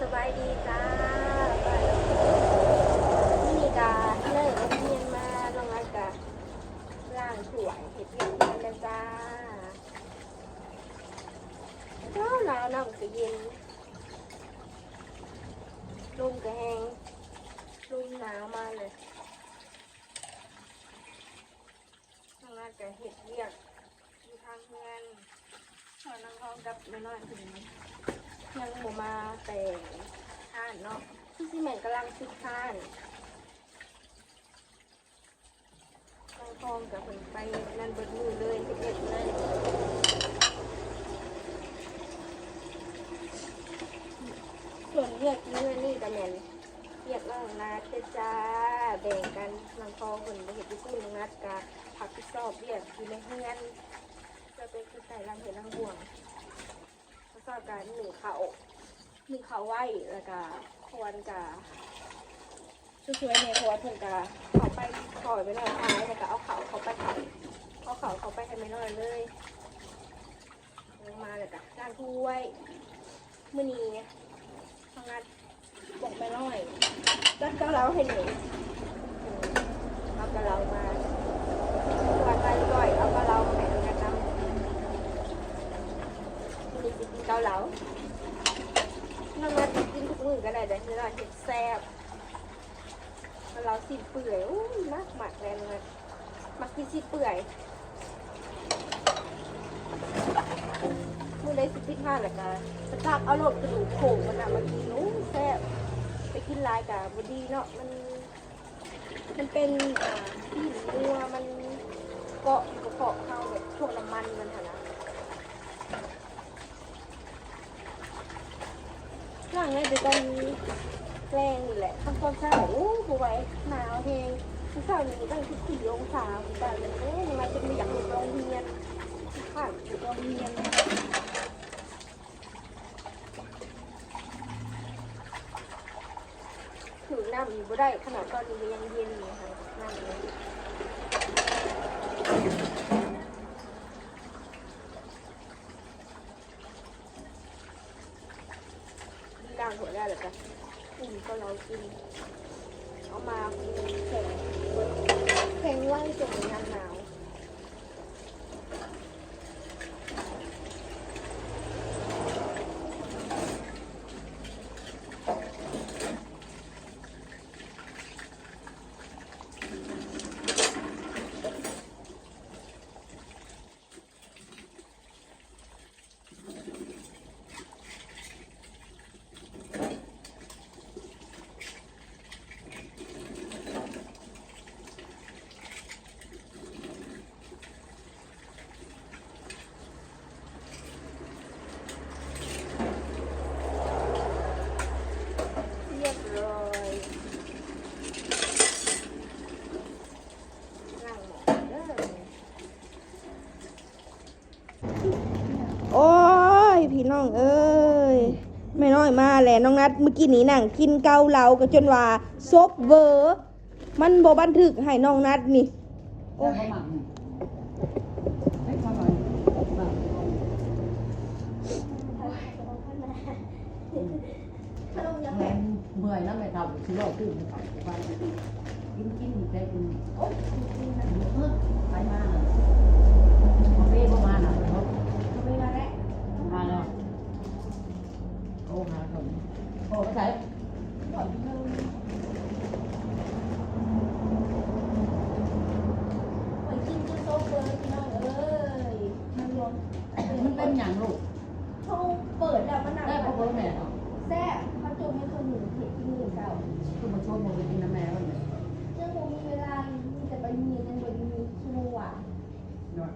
สบายดีจ้านี่มีกาเลิกเรียนมาลงอากาศร่างถวยเห็ดเรียนกันแล้วจ้าเจ้าหนาวน้ำก็เย็นลมก็แห้งลมหนาวมาเลยลงอากาศเห็ดเรียกอยู่ทางเงินขอนั่งห้องกับไม่น้อยถึง ยังบ่มาแต่งท่านเนาะพี่ซีแมนกำลังคิดท่านน้องทองกับคนไปนั่นเบนมือเลยสิบเอ็ดเลยส่วนเรียกเงื่อนนี่กับแมนเรียกล่างนัดเจ้าแบ่งกันนางทองคนไปเห็นที่คู่นางนัดกับผักที่ชอบเรียกอยู่ในเฮือนจะเป็นคือใส่รังเห็นรังห่วง แล้วก็การหนึ่งเขาหนึ่งเขาไหวแล้วก็ควรจะช่วยๆในครัวเพิ่นกะเขาไปถอยไปหน่อยท้ายแล้วก็เอาเขาเขาไปเขาเอาเขาเขาไปให้ไม่น้อยเลยลงมาเลยกะล้างถ้วยมื่อนี้ทำงานบอกไม่น้อยแล้วก็เราให้หนูอืมเอากระเรามาตัวใจก่อยเอากระเรามาแบ่งกันนำ มีสิกิน เกาเหลาน้องนัดกินทุกมือก็ได้แต่ที่เราเห็ดแซ่บเกาสิเปื่อยอู้มากหมักแรงเลยมักกินสิเปื่อยมือใดสิพิดห้าแหละกันสตาร์เอารมกระดูกโขงมันอะมากินอู้แซ่บไปกินลายกะบดีเนาะมัน มันเป็นอ่าที่นัวมันเกาะอยู่กับเกาะเข้าแบบช่วงน้ำมันมันหั่นนะ หลังเนี่ยจะต้องแรงนี่แหละทำความสะอาดโอ้โหไว้หนาวเองที่เช้านี้ตั้งที่สี่องศาแต่เลยเอ๊ะมันจะมีอยากอยู่โรงเรียนค่ะอยู่โรงเรียนถือน้ำอยู่บ่ได้ขนาดตอนนี้ยังเย็นอยู่ค่ะน้ำเลยล้างหัวได้เหรอจ๊ะอุ่นก็เรากินเอามาแข็งแข็งไว้จนหนาวหนาวเรียบร้อยล้างหมอเด้อ โอ้ย พี่น้องเอ้ยไม่ น้อยมาแหละน้องนัดเมื่อกี้นี้นั่งกินเกาเหลาก็จนว่าซบเวอร์มันบ่บันทึกให้น้องนัดนี่โอ้ยหมักนี่ให้ทำไมหมักแม่เมื่อยแล้วไม่ทำสิรอบตื่นไปกินกินใจกินโอ้ยเออไปมาเลยมาเป้ประมาณน่ะเขามาแล้วโอ้หาคนโอ้ไปใส่ ไปกินที่โต๊ะเลยพี่น้องเอ้ยมันรวม มันเป็นอย่างลูก เขาเปิดแล้วมันหนักได้พ่อพ่อแม่เนาะแซ่บเขาจงให้คนหนึ่งเห็ดที่มือเก่าคือมาชวนมาไปกินน้ำแม่วันนี้เจ้าคงมีเวลามีแต่ไปมียังบนมีชั่วโมงหวานเนาะ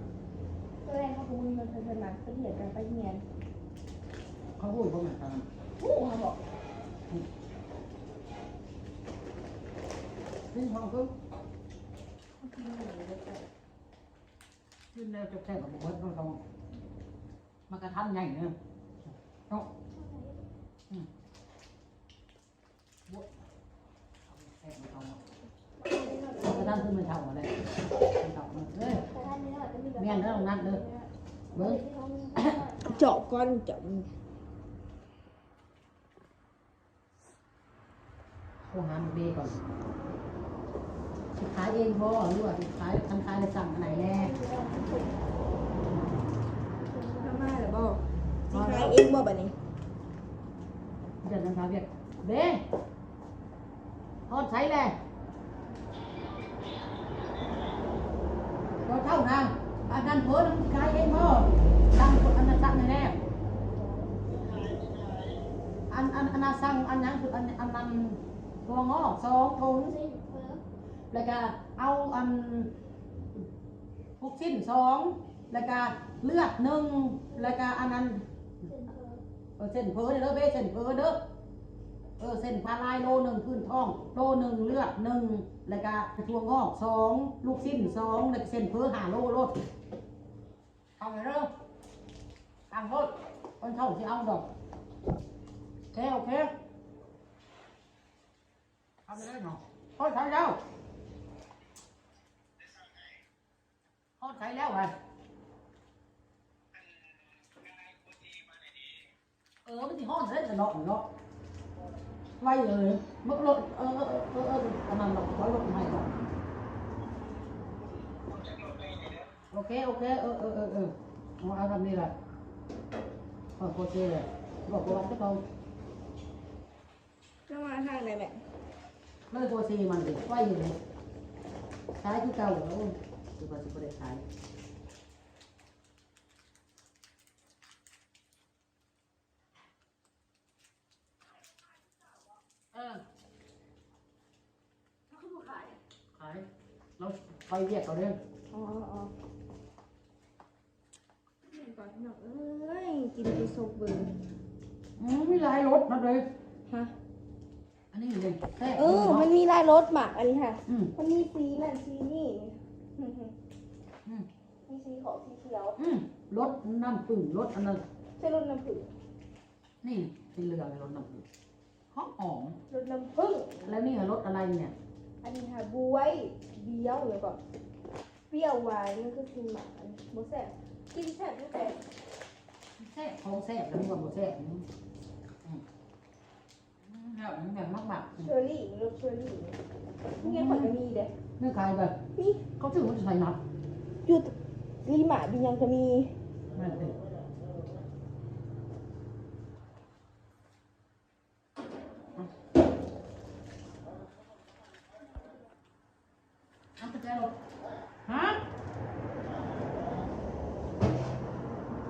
ตัวแรกเขาคงมีเงินเพิ่มมาไปเหียกันไปเหียนเขาพูดพ่อแม่ตามผู้เขาบอกนี่ห้องก็ขึ้นแล้วจะแค่กับบุตรต้องมากระทันใหญ่เนี่ย ต้องบุตรแค่ไม่ต้องกระทันขึ้นไม่เท่าอะไรไม่เท่าเอ้ยแต่ท่านนี้อาจจะมีแบบเมียนแล้วนัดเลยเบิ้งเจาะก้อนเจาะโทรหาหมอเบก่อนสิขายเองบ่หรือว่าสิขายทางขายได้สั่งอันไหนแน่ทำมาหรือบ่ สิขายเองบ่บัดนี้เดี๋ยวนั้นถาเรียกเบ้ทอดใช้แหละก็เท่านั้นอันนั้นเพิ่นขายเองบ่สั่งคนอันนั้นสั่งแน่อันอันอันนั้นสั่งอันนั้นคืออันอันนั้นตัวงอสองถุงแล้วก็เอาอันพวกชิ้นสองแล้วก็เลือดหนึ่งแล้วก็อันนั้น เออเส้นเพอเด้อเบ้เส้นเพอเด้อเออเส้นพาลายโลหนึ่งพื้นท้อง โลหนึ่งเลือดหนึ่งแล้วก็ถั่วงอกสองลูกชิ้นสองแล้วก็เส้นเพอหาโลโลดทำไปเด้อทำโลดคนเท่าที่เอาดอกโอเคโอเคทำไปได้เนาะโอ้ยทำแล้วทอดไข่แล้วไง เออมันสิห้อนเส้นจะเนาะเนาะไว้เลยมันก็รถเออเออเออเออประมาณเราไว้รถไม่ก่อนโอเไปเรียกเขาเรื่องอ๋ออ๋อก่อนพี่น้องเอ้ย กินไปซบเบิ่งอืมมีหลายรถนะเลยฮะ อันนี้เลยแท้เออ มันมีลายรถหมักอันนี้ค่ะ อืมมันมีสีนั่นสีนี่อืมมีสีของสีเขียวอืมรถน้ำผึ้งรถอันนั้น ใช่รถน้ำผึ้งนี่สีเหลืองรถน้ำผึ้งหอมหอมรถน้ำผึ้งแล้วนี่รถอะไรเนี่ย อันนี้ค่ะบวยเบี้ยวเลยก่อนเปรี้ยวหวานมันก็คือหมักอันโมแซ่บกินแซ่บตั้งแต่แซ่บของแซ่บแล้วมันก็บ่แซ่บอืมอืมแบบแบบมากแบบเชอร์รี่รสเชอร์รี่นี่ไงขวัญจะมีเด้นี่ขายแบบนี่เขาถือว่าจะใส่นับหยุดลีหมาบินยังจะมีนั่นเองเอาไปแจ้งรถฮะ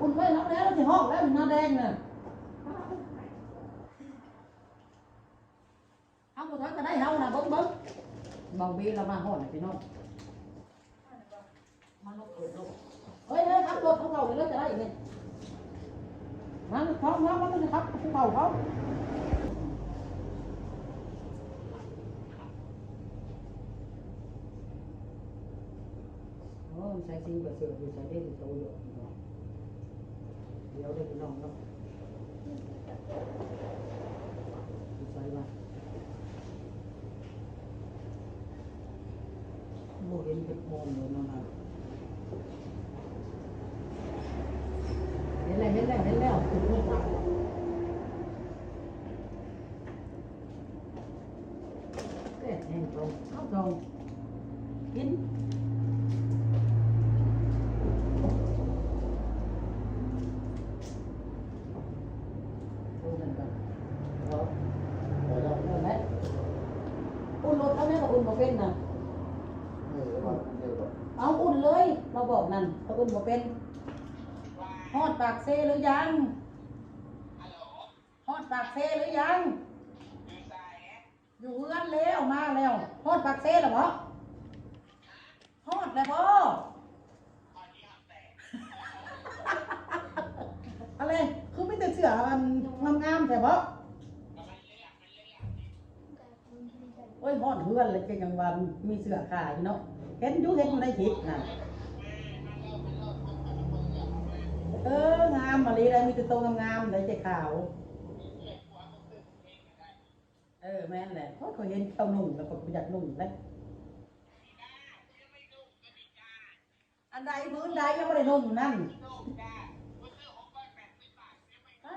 อุ่น ไว้แล้วแล้วที่ห้องแล้วมันหน้าแดงเนี่ยเอาบุตรก็ได้เฮานะเบิ้งเบิ้งเบาบีเรามาห้องน่ะพี่น้องมาลกเกิดลกเฮ้ยเฮ้ยครับรถของเราเดี๋ยวเราจะได้อีกเลยมันท้องท้องมันเลยครับของเราเขาโอ้ใส่ซิงกับเสืออยู่ใส่เด้งโตอยู่เดี๋ ยวได้พี่น้องเนาะใส่มาโมเห็นเป็นโมงเลยเนาะนะเห็นแล้วเห็นแล้วเห็นแล้วถึงไม่ตัดเอ๊ะแห้งตรงเข้าตรงกิน ดูกันก่อนเอาเอาเอาเอาไหมอุ่นรถเอาไหมเราอุ่นบ่เป็นนะเอาอุ่นเลย เราบอกนั่นเรา อุ่นบ่เป็นฮอดปากเซหรือยังฮอดปากเซหรือยัง อยู่เฮือนแล้วมาแล้วฮอดปากเซแล้วบ่ฮอดแล้วบ่อะไรคือไม่แต่เสือมันงามๆแต่บ่โอ้ยฮอดเฮือนเลยเป็นยังว่ามีเสือขายเนาะเห็นอยู่เห็นอยู่ในคลิปน่ะ เอองามมาลยได้มีแต่โตวงามๆเลยใจขาว เออแม่นแหละเพราะเขาเห็นเต้านุ่งแล้วก็อยากนุ่งเลยอันใดพื้นใดยังไม่ได้หนุ่งนั่นอ้า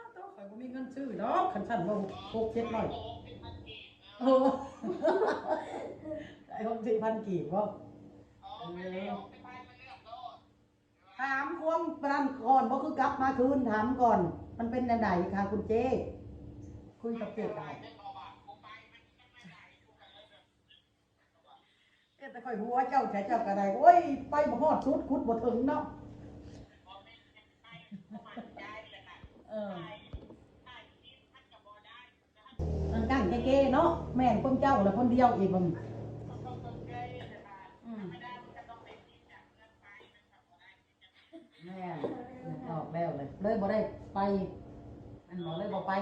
วต้องข่อยบ่มีเงินซื้อดอกขันสั่นว่าหกเจ็ดร้อยเออไอ้หกสี่พันกีบก็ ถามความปรันก่อนเพราะคือกลับมาคืนถามก่อน มันเป็นยังไงค่ะคุณเจคุยกับเจได้เอ๊ะแต่ค่อยหัวเจ้าใช้เจ้ากระไดโอ้ยไปบ่ฮอดสุดคุดบ่ถึงเนาะเอออันกั้งเก๋ๆเนาะแม่นคนเจ้าแล้วคนเดียวอีกบ่มอืม แม่นออกแล้วเลยเลยบ่ได้ไปอันบอกเลยบ่ไป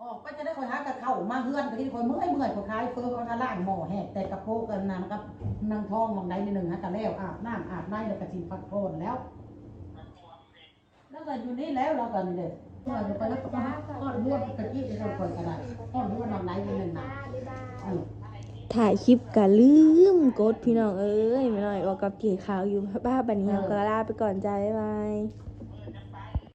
ออกก็จะได้คอยหากระเข้ามาเฮือนไปที่คอยเมื่อยเมื่อยคอยคลายเฟิร์มก็ล่างหม้อแหกแต่กระโปงกันนำกับนางทองมองใดในหนึ่งฮะกะแล้วอาบน้ำอาบน้ำแล้วก็สินพักโคนแล้ว แล้วก็อยู่นี่แล้วเรากันเด็ดเมื่อจะไปแล้วก็มาทอดม้วนกะกี้จะคนกระไดทอดม้วนมองใดในหนึ่งนะอืม ถ่ายคลิปก็ลืมกดพี่น้องเอ้ยไม่น้อยว่ากับเกี่ยข่าวอยู่บ้าบันนี้ก็ลาไปก่อนจ้าบ๊ายบาย